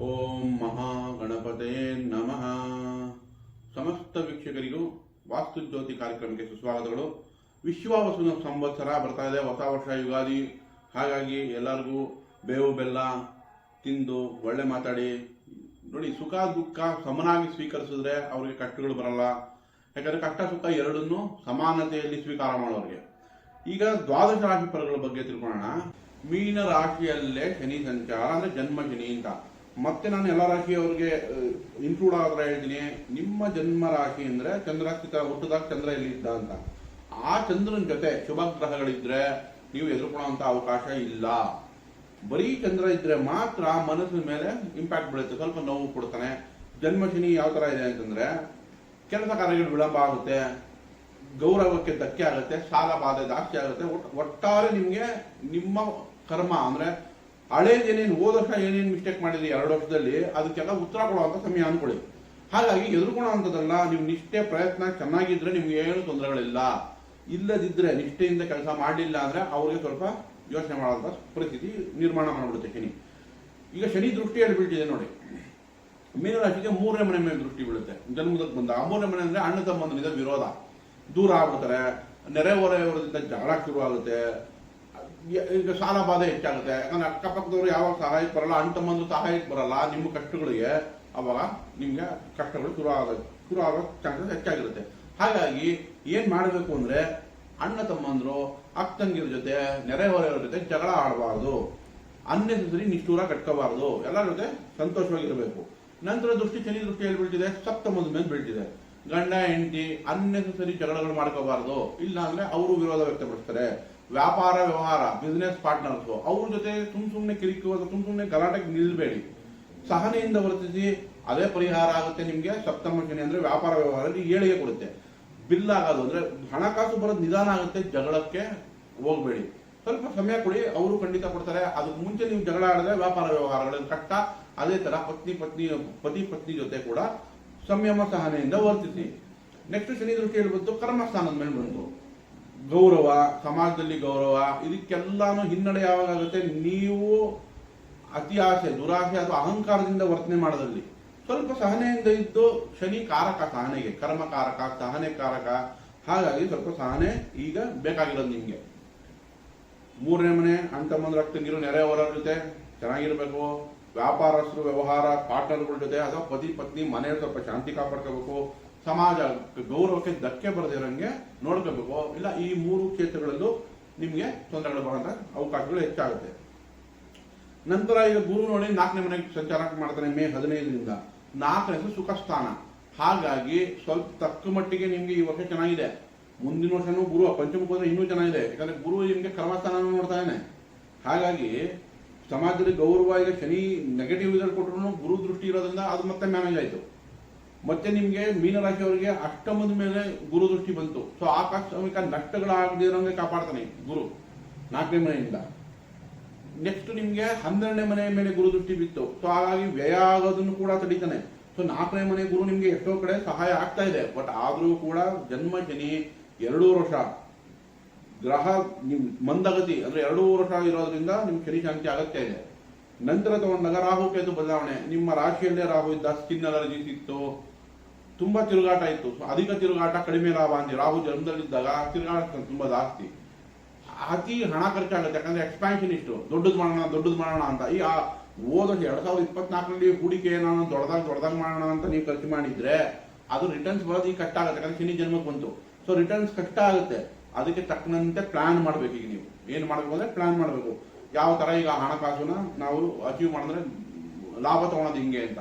ಓಂ ಮಹಾಗಣಪತೆ ನಮಃ. ಸಮಸ್ತ ವೀಕ್ಷಕರಿಗೂ ವಾಸ್ತು ಜ್ಯೋತಿ ಕಾರ್ಯಕ್ರಮಕ್ಕೆ ಸುಸ್ವಾಗತಗಳು. ವಿಶ್ವವಸುನ ಸಂವತ್ಸರ ಬರ್ತಾ ಇದೆ, ಹೊಸ ವರ್ಷ ಯುಗಾದಿ. ಹಾಗಾಗಿ ಎಲ್ಲರಿಗೂ ಬೇವು, ಬೆಲ್ಲ ತಿಂದು ಒಳ್ಳೆ ಮಾತಾಡಿ. ನೋಡಿ, ಸುಖ, ದುಃಖ ಸಮನಾಗಿ ಸ್ವೀಕರಿಸಿದ್ರೆ ಅವರಿಗೆ ಕಷ್ಟಗಳು ಬರಲ್ಲ. ಯಾಕಂದ್ರೆ ಕಷ್ಟ, ಸುಖ ಎರಡನ್ನೂ ಸಮಾನತೆಯಲ್ಲಿ ಸ್ವೀಕಾರ ಮಾಡೋರಿಗೆ. ಈಗ ದ್ವಾದಶ ರಾಶಿ ಫಲಗಳ ಬಗ್ಗೆ ತಿಳ್ಕೊಳ್ಳೋಣ. ಮೀನ ರಾಶಿಯಲ್ಲೇ ಶನಿ ಸಂಚಾರ ಅಂದ್ರೆ ಜನ್ಮ, ಶನಿ ಅಂತ. ಮತ್ತೆ ನಾನು ಎಲ್ಲ ರಾಶಿಯವರಿಗೆ ಇನ್ಕ್ಲೂಡ್ ಆದ್ರೆ ಹೇಳ್ತೀನಿ. ನಿಮ್ಮ ಜನ್ಮ ರಾಶಿ ಅಂದ್ರೆ ಚಂದ್ರ ಸ್ಥಿತ ಹುಟ್ಟದಾಗ ಚಂದ್ರ ಎಲ್ಲಿದ್ದ ಅಂತ. ಆ ಚಂದ್ರನ ಜೊತೆ ಶುಭ ಗ್ರಹಗಳಿದ್ರೆ ನೀವು ಎದುರ್ಕೊಳ್ಳುವಂತ ಅವಕಾಶ ಇಲ್ಲ. ಬರೀ ಚಂದ್ರ ಇದ್ರೆ ಮಾತ್ರ ಮನಸ್ಸಿನ ಮೇಲೆ ಇಂಪ್ಯಾಕ್ಟ್ ಬೀಳುತ್ತೆ. ಸ್ವಲ್ಪ ನೋವು ಕೊಡ್ತಾನೆ. ಜನ್ಮ ಶನಿ ಯಾವ ತರ ಇದೆ ಅಂತಂದ್ರೆ ಕೆಲಸ ಕಾರ್ಯಗಳು ವಿಳಂಬ ಆಗುತ್ತೆ. ಗೌರವಕ್ಕೆ ಧಕ್ಕೆ ಆಗುತ್ತೆ. ಸಾಲ ಬಾಧೆ ಜಾಸ್ತಿ ಆಗುತ್ತೆ. ಒಟ್- ಒಟ್ಟಾರೆ ನಿಮ್ಗೆ ನಿಮ್ಮ ಕರ್ಮ ಅಂದ್ರೆ ಹಳೇದು ಏನೇನು ಹೋದ ವರ್ಷ ಏನೇನು ಮಿಸ್ಟೇಕ್ ಮಾಡಿದ್ರಿ ಎರಡು ವರ್ಷದಲ್ಲಿ, ಅದಕ್ಕೆಲ್ಲ ಉತ್ತರ ಕೊಡುವಂತ ಸಮಯ ಅಂದ್ಕೊಳ್ಳಿ ಹಾಗಾಗಿ ಎದುರ್ಕೊಳ್ಳುವಂಥದ್ದಲ್ಲ ನೀವು ನಿಷ್ಠೆ, ಪ್ರಯತ್ನ, ಚೆನ್ನಾಗಿದ್ರೆ ನಿಮ್ಗೆ ಏನು ತೊಂದರೆಗಳಿಲ್ಲ. ಇಲ್ಲದಿದ್ರೆ ನಿಷ್ಠೆಯಿಂದ ಕೆಲಸ ಮಾಡಲಿಲ್ಲ ಅಂದ್ರೆ ಅವ್ರಿಗೆ ಸ್ವಲ್ಪ ಯೋಚನೆ ಮಾಡುವಂತ ಪರಿಸ್ಥಿತಿ ನಿರ್ಮಾಣ ಮಾಡಿಬಿಡುತ್ತೆ ಶನಿ. ಈಗ ಶನಿ ದೃಷ್ಟಿ ಬೀಳ್ತಿದೆ ನೋಡಿ. ಮೀನರಾಶಿಗೆ ಮೂರನೇ ಮನೆ ಮೇಲೆ ದೃಷ್ಟಿ ಬೀಳುತ್ತೆ. ಜನ್ಮದಕ್ಕೆ ಬಂದ. ಆ ಮೂರನೇ ಮನೆ ಅಂದ್ರೆ ಅಣ್ಣ ತಮ್ಮಂದ್ರಿಂದ ವಿರೋಧ. ದೂರ ಆಗ್ಬಿಡ್ತಾರೆ. ನೆರೆ ಹೊರೆಯವರದಿಂದ ಜಗಳ ಶುರು ಆಗುತ್ತೆ ಈಗ ಸಾಲ ಬಾಧೆ ಹೆಚ್ಚಾಗುತ್ತೆ. ಯಾಕಂದ್ರೆ ಅಕ್ಕಪಕ್ಕದವ್ರು ಯಾವಾಗ ಸಹಾಯಕ್ಕೆ ಬರಲ್ಲ ಅಣ್ಣ ಸಹಾಯಕ್ಕೆ ಬರಲ್ಲ. ನಿಮ್ಮ ಕಷ್ಟಗಳಿಗೆ ಅವಾಗ ನಿಮ್ಗೆ ಕಷ್ಟಗಳು ಶುರು ಆಗ ಶುರು ಆಗೋ ಚಾನ್ಸಸ್ ಹೆಚ್ಚಾಗಿರುತ್ತೆ. ಹಾಗಾಗಿ ಏನ್ ಮಾಡಬೇಕು ಅಂದ್ರೆ ಅಣ್ಣ ತಮ್ಮಂದ್ರು, ಅಕ್ಕ ತಂಗಿಯರ ಜೊತೆ, ನೆರೆಹೊರೆಯವರ ಜೊತೆ ಜಗಳ ಆಡಬಾರ್ದು. ಅನ್ನೆಸರಿ ನಿಷ್ಠೂರ ಕಟ್ಕೋಬಾರ್ದು. ಎಲ್ಲರ ಜೊತೆ ಸಂತೋಷವಾಗಿರಬೇಕು. ನಂತರ ದೃಷ್ಟಿ ಶನಿ ದೃಷ್ಟಿ ಎಲ್ಲಿ ಬೀಳ್ತಿದೆ? ಸಪ್ತಮದ ಮೇಲೆ ಬೀಳ್ತಿದೆ. ಗಂಡ, ಹೆಂಡತಿ ಅನ್ನೆಸರಿ ಜಗಳಗಳು ಮಾಡ್ಕೋಬಾರ್ದು. ಇಲ್ಲ ಅಂದ್ರೆ ಅವರು ವಿರೋಧ ವ್ಯಕ್ತಪಡಿಸ್ತಾರೆ. ವ್ಯಾಪಾರ, ವ್ಯವಹಾರ ಬಿಸ್ನೆಸ್ ಪಾರ್ಟ್ನರ್ಸ್ ಅವ್ರ ಜೊತೆ ಸುಮ್ ಸುಮ್ನೆ ಕಿರಿಕುವ ಸುಮ್ ಸುಮ್ಮನೆ ಗಲಾಟೆಗೆ ನಿಲ್ಬೇಡಿ. ಸಹನೆಯಿಂದ ವರ್ತಿಸಿ ಅದೇ ಪರಿಹಾರ ಆಗುತ್ತೆ ನಿಮಗೆ. ಸಪ್ತಮ ಶನಿ ಅಂದ್ರೆ ವ್ಯಾಪಾರ ವ್ಯವಹಾರದಲ್ಲಿ ಏಳಿಗೆ ಕೊಡುತ್ತೆ. ಬಿಲ್ ಆಗೋದು ಅಂದ್ರೆ ಹಣಕಾಸು ಬರೋದು ನಿಧಾನ ಆಗುತ್ತೆ, ಜಗಳಕ್ಕೆ ಹೋಗಬೇಡಿ. ಸ್ವಲ್ಪ ಸಮಯ ಕೊಡಿ, ಅವರು ಖಂಡಿತ ಕೊಡ್ತಾರೆ. ಅದಕ್ಕೆ ಮುಂಚೆ ನೀವು ಜಗಳ ಆಡಿದ್ರೆ ವ್ಯಾಪಾರ ವ್ಯವಹಾರಗಳಲ್ಲಿ ಕಷ್ಟ ಅದೇ ತರ ಪತ್ನಿ ಪತ್ನಿ, ಪತಿ, ಪತ್ನಿ ಜೊತೆ ಕೂಡ ಸಂಯಮ, ಸಹನೆಯಿಂದ ವರ್ತಿಸಿ. ನೆಕ್ಸ್ಟ್ ಶನಿ ದೃಷ್ಟಿಯಲ್ಲಿ ಬಂತು, ಕರ್ಮಸ್ಥಾನದ ಮೇಲೆ ಬಂತು. ಗೌರವ, ಸಮಾಜದಲ್ಲಿ ಗೌರವ, ಇದಕ್ಕೆಲ್ಲಾನು ಹಿನ್ನಡೆ ಯಾವಾಗ ಆಗುತ್ತೆ ನೀವು ಅತಿ ಆಸೆ, ದುರಾಸೆ ಅಥವಾ ಅಹಂಕಾರದಿಂದ ವರ್ತನೆ ಮಾಡೋದಲ್ಲಿ ಸ್ವಲ್ಪ ಸಹನೆಯಿಂದ ಇದ್ದು ಶನಿ ಕಾರಕ ಸಹನೆಗೆ, ಕರ್ಮ ಕಾರಕ, ಸಹನೆ ಕಾರಕ. ಹಾಗಾಗಿ ಸ್ವಲ್ಪ ಸಹನೆ ಈಗ ಬೇಕಾಗಿರೋದು ನಿಮ್ಗೆ. ಮೂರನೇ ಮನೆ ಅಣ್ಣ ರಕ್ತ ನೆರೆ ಹೊರ ಜೊತೆ ಚೆನ್ನಾಗಿರ್ಬೇಕು. ವ್ಯಾಪಾರಸ್ಥರು, ವ್ಯವಹಾರ ಪಾರ್ಟ್ನರ್ಗಳ ಜೊತೆ ಅಥವಾ ಪತಿ ಪತ್ನಿ ಮನೆಯಲ್ಲಿ ಸ್ವಲ್ಪ ಶಾಂತಿ ಕಾಪಾಡ್ಕೋಬೇಕು. ಸಮಾಜ ಗೌರವಕ್ಕೆ ಧಕ್ಕೆ ಬರದಿರಂಗೆ ನೋಡ್ಕೋಬೇಕು. ಇಲ್ಲ, ಈ ಮೂರು ಕ್ಷೇತ್ರಗಳಲ್ಲೂ ನಿಮ್ಗೆ ತೊಂದರೆಗಳು ಬರೋಂಥ ಅವಕಾಶಗಳು ಹೆಚ್ಚಾಗುತ್ತೆ. ನಂತರ ಈಗ ಗುರು ನೋಡಿ ನಾಲ್ಕನೇ ಮನೆಗೆ ಸಂಚಾರ ಮಾಡ್ತಾನೆ ಮೇ ಹದಿನೈದರಿಂದ. ನಾಲ್ಕನೇ ಸುಖ ಸ್ಥಾನ ಹಾಗಾಗಿ ಸ್ವಲ್ಪ ತಕ್ಕ ಮಟ್ಟಿಗೆ ನಿಮ್ಗೆ ಈ ವರ್ಷ ಚೆನ್ನಾಗಿದೆ. ಮುಂದಿನ ವರ್ಷನೂ ಗುರು ಪಂಚಮುಖ ಅಂದ್ರೆ ಇನ್ನೂ ಚೆನ್ನಾಗಿದೆ. ಯಾಕಂದ್ರೆ ಗುರು ನಿಮ್ಗೆ ಕರ್ಮಸ್ಥಾನ ನೋಡ್ತಾ ಇದ್ದಾನೆ. ಹಾಗಾಗಿ ಸಮಾಜದಲ್ಲಿ ಗೌರವ ಈಗ ಶನಿ ನೆಗೆಟಿವ್ ರಿಸಲ್ಟ್ ಕೊಟ್ಟರು ಗುರು ದೃಷ್ಟಿ ಇರೋದ್ರಿಂದ ಅದು ಮತ್ತೆ ಮ್ಯಾನೇಜ್ ಆಯ್ತು. ಮತ್ತೆ ನಿಮ್ಗೆ ಮೀನರಾಶಿಯವರಿಗೆ ಅಷ್ಟಮದ ಮೇಲೆ ಗುರು ದೃಷ್ಟಿ ಬಂತು. ಸೊ ಆಕಸ್ಮಿಕ ನಷ್ಟಗಳಾಗದಿರೋಂಗೆ ಕಾಪಾಡ್ತಾನೆ ಗುರು. ನಾಲ್ಕನೇ ಮನೆಯಿಂದ. ನೆಕ್ಸ್ಟ್ ನಿಮ್ಗೆ ಹನ್ನೆರಡನೇ ಮನೆಯ ಮೇಲೆ ಗುರು ದೃಷ್ಟಿ ಬಿತ್ತು. ಸೊ ಹಾಗಾಗಿ ವ್ಯಯ ಆಗೋದನ್ನು ಕೂಡ ತಡಿತಾನೆ. ಸೊ ನಾಲ್ಕನೇ ಮನೆ ಗುರು ನಿಮ್ಗೆ ಎಷ್ಟೋ ಕಡೆ ಸಹಾಯ ಆಗ್ತಾ ಇದೆ. ಬಟ್ ಆದರೂ ಕೂಡ ಜನ್ಮ ಶನಿ ಎರಡೂ ವರ್ಷ. ಗ್ರಹ ನಿಮ್ ಮಂದಗತಿ ಅಂದ್ರೆ ಎರಡೂ ವರ್ಷ ಇರೋದ್ರಿಂದ ನಿಮ್ ಶನಿ ಶಾಂತಿ ಅಗತ್ಯ ಇದೆ. ನಂತರ ತಗೊಂಡಾಗ ರಾಹು ಕೇತು ಬದಲಾವಣೆ. ನಿಮ್ಮ ರಾಶಿಯಲ್ಲೇ ರಾಹು ಇದ್ದ ಸ್ಕಿನ್ ಅಲರ್ಜಿ ಇತ್ತು ತುಂಬಾ ತಿರುಗಾಟ ಇತ್ತು. ಅಧಿಕ ತಿರುಗಾಟ ಕಡಿಮೆ ಲಾಭ ಅಂದ್ರೆ ರಾಹು ಜನ್ಮದಲ್ಲಿದ್ದಾಗ ತಿರುಗಾಟ ತುಂಬಾ ಜಾಸ್ತಿ. ಅತಿ ಹಣ ಖರ್ಚಾಗುತ್ತೆ. ಯಾಕಂದ್ರೆ ಎಕ್ಸ್ಪ್ಯಾನ್ಷನ್ ಇಷ್ಟು. ದೊಡ್ಡದು ಮಾಡೋಣ ದೊಡ್ಡದು ಮಾಡೋಣ ಅಂತ. ಈ ಆ ವರ್ಷ ಎರಡ್ ಸಾವಿರದ ಇಪ್ಪತ್ನಾಲ್ಕರಲ್ಲಿ ಹೂಡಿಕೆ ನಾನು ದೊಡ್ಡದಾಗ ದೊಡ್ಡದಾಗ ಮಾಡೋಣ ಅಂತ ನೀವು ಖರ್ಚು ಮಾಡಿದ್ರೆ ಅದು ರಿಟರ್ನ್ಸ್ ಬರೋದು ಈಗ ಕಷ್ಟ ಆಗುತ್ತೆ. ಯಾಕಂದ್ರೆ ಶನಿ ಜನ್ಮಕ್ಕೆ ಬಂತು. ಸೊ ರಿಟರ್ನ್ಸ್ ಕಷ್ಟ ಆಗುತ್ತೆ. ಅದಕ್ಕೆ ತಕ್ಕನಂತೆ ಪ್ಲಾನ್ ಮಾಡ್ಬೇಕು ಈಗ ನೀವು. ಏನು ಮಾಡಬೇಕು ಅಂದ್ರೆ ಪ್ಲಾನ್ ಮಾಡಬೇಕು. ಯಾವ ತರ ಈಗ ಹಣಕಾಸುನ ನಾವು ಅಚೀವ್ ಮಾಡಿದ್ರೆ ಲಾಭ ತಗೊಳೋದು ಹಿಂಗೆ ಅಂತ.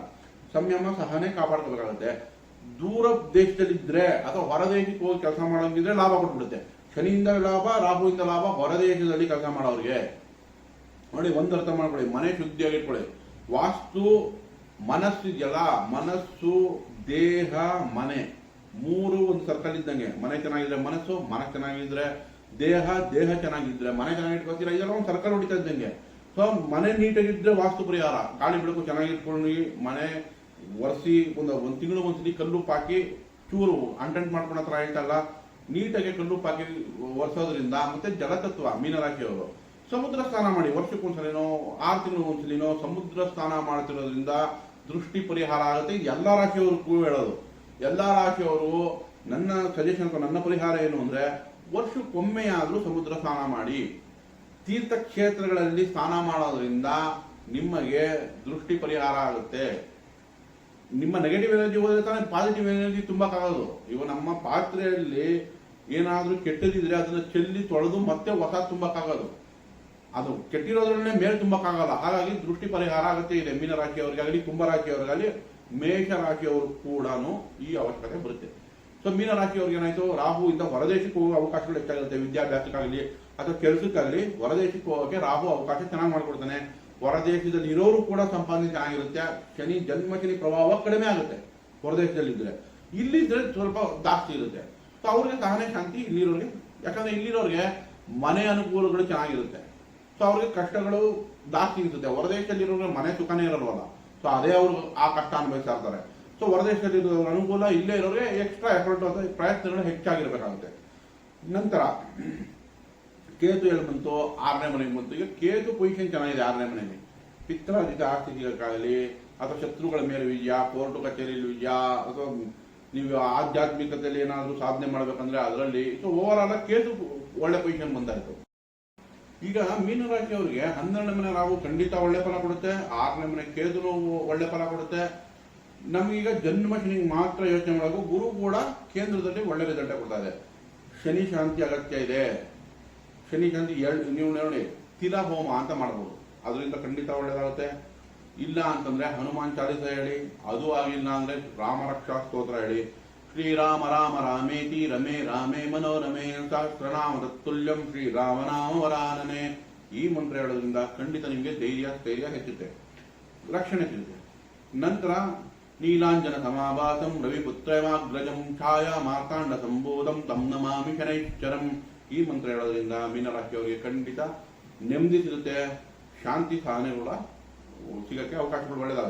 ಸಂಯಮ ಸಹನೆ ಕಾಪಾಡ್ಕೋಬೇಕಾಗುತ್ತೆ. ದೂರ ದೇಶದಲ್ಲಿದ್ದರೆ ಅಥವಾ ಹೊರದೇಶಕ್ಕೆ ಹೋಗಿ ಕೆಲಸ ಮಾಡೋಂಗಿದ್ರೆ ಲಾಭ ಕೊಟ್ಬಿಡುತ್ತೆ. ಶನಿಯಿಂದ ಲಾಭ, ರಾಹುವಿಂದ ಲಾಭ ಹೊರದೇಶದಲ್ಲಿ ಕೆಲಸ ಮಾಡೋರಿಗೆ. ನೋಡಿ, ಒಂದು ಅರ್ಥ ಮಾಡ್ಕೊಳ್ಳಿ, ಮನೆ ಶುದ್ಧಿಯಾಗಿ ಇಟ್ಕೊಳ್ಳಿ ವಾಸ್ತು, ಮನಸ್ಸು ಇದೆಯಲ್ಲ, ಮನಸ್ಸು, ದೇಹ, ಮನೆ. ಮೂರು ಒಂದು ಸರ್ಕಲ್ ಇದ್ದಂಗೆ. ಮನೆ ಚೆನ್ನಾಗಿದ್ರೆ ಮನಸ್ಸು, ಮನ ಚೆನ್ನಾಗಿದ್ರೆ ದೇಹ ದೇಹ ಚೆನ್ನಾಗಿದ್ರೆ ಮನೆ ಚೆನ್ನಾಗಿ ಇಟ್ಕೊತೀರ ಇದೆಲ್ಲ ಒಂದು ಸರ್ಕಲ್ ಹೊಡಿತಾ ಇದ್ದಂಗೆ. ಸೊ ಮನೆ ನೀಟಾಗಿದ್ರೆ ವಾಸ್ತು ಪರಿಹಾರ. ಗಾಳಿ ಬೆಳಕು ಚೆನ್ನಾಗಿಟ್ಕೊಂಡು ಮನೆ ಒರೆಸಿ ಒಂದು ಒಂದು ತಿಂಗಳು ಒಂದ್ಸತಿ ಕಲ್ಲು ಹಾಕಿ ಚೂರು ಅಂಟಂಟ್ ಮಾಡ್ಕೊಂಡ ಹತ್ರ ಹೇಳ್ತಲ್ಲ ನೀಟಾಗಿ ಕಲ್ಲು ಹಾಕಿ ಒರೆಸೋದ್ರಿಂದ ಮತ್ತೆ ಜಲತತ್ವ, ಮೀನರಾಶಿಯವರು. ಸಮುದ್ರ ಸ್ನಾನ ಮಾಡಿ, ವರ್ಷಕ್ಕೊಂದ್ಸಲಿನೋ, ಆರು ತಿಂಗಳು ಒಂದ್ಸಲಿನೋ ಸಮುದ್ರ ಸ್ನಾನ ಮಾಡ್ತಿರೋದ್ರಿಂದ ದೃಷ್ಟಿ ಪರಿಹಾರ ಆಗುತ್ತೆ. ಎಲ್ಲ ರಾಶಿಯವ್ರಿಗೂ ಹೇಳೋದು. ಎಲ್ಲ ರಾಶಿಯವರು ನನ್ನ ಸಜೆಷನ್ ನನ್ನ ಪರಿಹಾರ ಏನು ಅಂದ್ರೆ, ವರ್ಷಕ್ಕೊಮ್ಮೆ ಆದ್ರೂ ಸಮುದ್ರ ಸ್ನಾನ ಮಾಡಿ. ತೀರ್ಥಕ್ಷೇತ್ರಗಳಲ್ಲಿ ಸ್ನಾನ ಮಾಡೋದ್ರಿಂದ ನಿಮಗೆ ದೃಷ್ಟಿ ಪರಿಹಾರ ಆಗುತ್ತೆ. ನಿಮ್ಮ ನೆಗೆಟಿವ್ ಎನರ್ಜಿ ಹೋದ್ರೆ ತಾನೇ ಪಾಸಿಟಿವ್ ಎನರ್ಜಿ ತುಂಬಕ್ಕಾಗೋದು ಇವ ನಮ್ಮ ಪಾತ್ರೆಯಲ್ಲಿ ಏನಾದರೂ ಕೆಟ್ಟದಿದ್ರೆ ಅದನ್ನ ಚೆಲ್ಲಿ ತೊಳೆದು ಮತ್ತೆ ಹೊಸ ತುಂಬಕ್ಕಾಗೋದು ಅದು ಕೆಟ್ಟಿರೋದ್ರನ್ನೇ ಮೇಲೆ ತುಂಬಕ್ಕಾಗಲ್ಲ ಹಾಗಾಗಿ ದೃಷ್ಟಿ ಪರಿಹಾರ ಆಗುತ್ತೆ ಇದೆ. ಮೀನ ರಾಶಿಯವರಿಗಾಗಲಿ ಕುಂಭ ರಾಶಿಯವರಿಗಾಗಲಿ ಮೇಷ ರಾಶಿಯವರು ಕೂಡ ಈ ಅವಶ್ಯಕತೆ ಬರುತ್ತೆ. ಸೊ ಮೀನ ರಾಶಿಯವ್ರಿಗೆ ಏನಾಯ್ತು? ರಾಹುವಿಂದ ಹೊರದೇಶಕ್ಕೆ ಹೋಗೋ ಅವಕಾಶಗಳು ಹೆಚ್ಚಾಗಿರುತ್ತೆ. ವಿದ್ಯಾಭ್ಯಾಸಕ್ಕಾಗಲಿ ಅಥವಾ ಕೆಲಸಕ್ಕಾಗಲಿ ಹೊರದೇಶಕ್ಕೆ ಹೋಗೋಕೆ ರಾಹು ಅವಕಾಶ ಚೆನ್ನಾಗಿ ಮಾಡ್ಕೊಡ್ತಾನೆ. ಹೊರದೇಶದಲ್ಲಿ ಇರೋರು ಕೂಡ ಸಂಪಾದನೆ ಚೆನ್ನಾಗಿರುತ್ತೆ ಶನಿ ಜನ್ಮ, ಶನಿ ಪ್ರಭಾವ ಕಡಿಮೆ ಆಗುತ್ತೆ ಹೊರದೇಶದಲ್ಲಿದ್ದರೆ. ಇಲ್ಲಿದ್ರೆ ಸ್ವಲ್ಪ ಜಾಸ್ತಿ ಇರುತ್ತೆ. ಸೊ ಅವ್ರಿಗೆ ಸಹನೆ, ಶಾಂತಿ ಇಲ್ಲಿರೋರಿಗೆ. ಯಾಕಂದ್ರೆ ಇಲ್ಲಿರೋರಿಗೆ ಮನೆ ಅನುಕೂಲಗಳು ಚೆನ್ನಾಗಿರುತ್ತೆ. ಸೊ ಅವ್ರಿಗೆ ಕಷ್ಟಗಳು ಜಾಸ್ತಿ ಇರುತ್ತೆ. ಹೊರದೇಶದಲ್ಲಿರೋರಿಗೆ ಮನೆ ಸುಖನೇ ಇರಲ್ವಲ್ಲ. ಸೊ ಅದೇ ಅವರು ಆ ಕಷ್ಟ ಅನುಭವಿಸ್ತಾ ಇರ್ತಾರೆ. ಸೊ ಹೊರದೇಶದಲ್ಲಿ ಅನುಕೂಲ ಇಲ್ಲೇ ಇರೋರಿಗೆ ಎಕ್ಸ್ಟ್ರಾ ಎಫರ್ಟ್ ಅಂತ ಪ್ರಯತ್ನಗಳು ಹೆಚ್ಚಾಗಿರ್ಬೇಕಾಗುತ್ತೆ. ನಂತರ ಕೇತು ಎಲ್ಲಿ ಬಂತು ಆರನೇ ಮನೆಗೆ ಬಂತು. ಈಗ ಕೇತು ಪೊಸಿಷನ್ ಚೆನ್ನಾಗಿದೆ ಆರನೇ ಮನೆಯಲ್ಲಿ ಪಿತ್ರಾಜಿತ ಆಸ್ತಿ ಸಿಗಕ್ಕಾಗಲಿ ಅಥವಾ ಶತ್ರುಗಳ ಮೇಲೆ ವಿಜಯ, ಕೋರ್ಟು ಕಚೇರಿಯಲ್ಲಿ ವಿಜಯ, ಅಥವಾ ನೀವು ಆಧ್ಯಾತ್ಮಿಕತೆಯಲ್ಲಿ ಏನಾದರೂ ಸಾಧನೆ ಮಾಡಬೇಕಂದ್ರೆ ಅದರಲ್ಲಿ ಸೊ ಓವರ್ ಆಲ್ ಕೇತು ಒಳ್ಳೆ ಪೊಸಿಷನ್ ಬಂದಾಯಿತು ಈಗ ಮೀನರಾಶಿಯವರಿಗೆ ಹನ್ನೆರಡನೇ ಮನೆ ರಾಹು ಖಂಡಿತ ಒಳ್ಳೆ ಫಲ ಕೊಡುತ್ತೆ. ಆರನೇ ಮನೆ ಕೇತು ಒಳ್ಳೆ ಫಲ ಕೊಡುತ್ತೆ. ನಮಗೀಗ ಜನ್ಮ ಶನಿಗೆ ಮಾತ್ರ ಯೋಚನೆ ಮಾಡಬೇಕು ಗುರು ಕೂಡ ಕೇಂದ್ರದಲ್ಲಿ ಒಳ್ಳೆ ರಿಸಲ್ಟ್ ಕೊಡ್ತಾ ಇದೆ. ಶನಿ ಶಾಂತಿ ಅಗತ್ಯ ಇದೆ. ಶನಿ ಎರಡು, ನೀವು ನೋಡಿ, ತಿಲ ಹೋಮ ಅಂತ ಮಾಡಬಹುದು ಅದರಿಂದ ಖಂಡಿತ ಒಳ್ಳೇದಾಗುತ್ತೆ. ಇಲ್ಲ ಅಂತಂದ್ರೆ ಹನುಮಾನ್ ಚಾಲಿಸ ಹೇಳಿ, ಅದು ಆಗಿಲ್ಲ ಅಂದ್ರೆ ರಾಮ ರಕ್ಷಾ ಸ್ತೋತ್ರ ಹೇಳಿ. ಶ್ರೀರಾಮ ರಾಮ ರಾಮೇತಿ ರಮೇ ರಾಮೇ ಮನೋರಮೇ ಸಹಸ್ರನಾಮ ತತ್ತುಲ್ಯಂ ಶ್ರೀರಾಮನಾಮ ವರಾನನೆ ಈ ಮಂತ್ರ ಹೇಳೋದ್ರಿಂದ ಖಂಡಿತ ನಿಮಗೆ ಧೈರ್ಯ, ಸ್ಥೈರ್ಯ ಹೆಚ್ಚುತ್ತೆ. ರಕ್ಷಣೆ ಸಿಗುತ್ತೆ ನಂತರ ನೀಲಾಂಜನ ಸಮಾಭಾಸಂ ರವಿಪುತ್ರಯಮಾಗ್ರಜಂ ಛಾಯಾ ಮಾರ್ತಾಂಡ ಸಂಬೋಧಂ ತಂ ನಮಾಮಿ ಶನೈಶ್ಚರಂ. ಈ ಮಂತ್ರ ಹೇಳೋದ್ರಿಂದ ಮೀನರಾಶಿಯವರಿಗೆ ಖಂಡಿತ ನೆಮ್ಮದಿ ಸಿಗುತ್ತೆ ಶಾಂತಿ ಸಾಧನೆ ಸಿಗಕ್ಕೆ ಅವಕಾಶಗಳು ಒಳ್ಳೆಯದಾಗುತ್ತೆ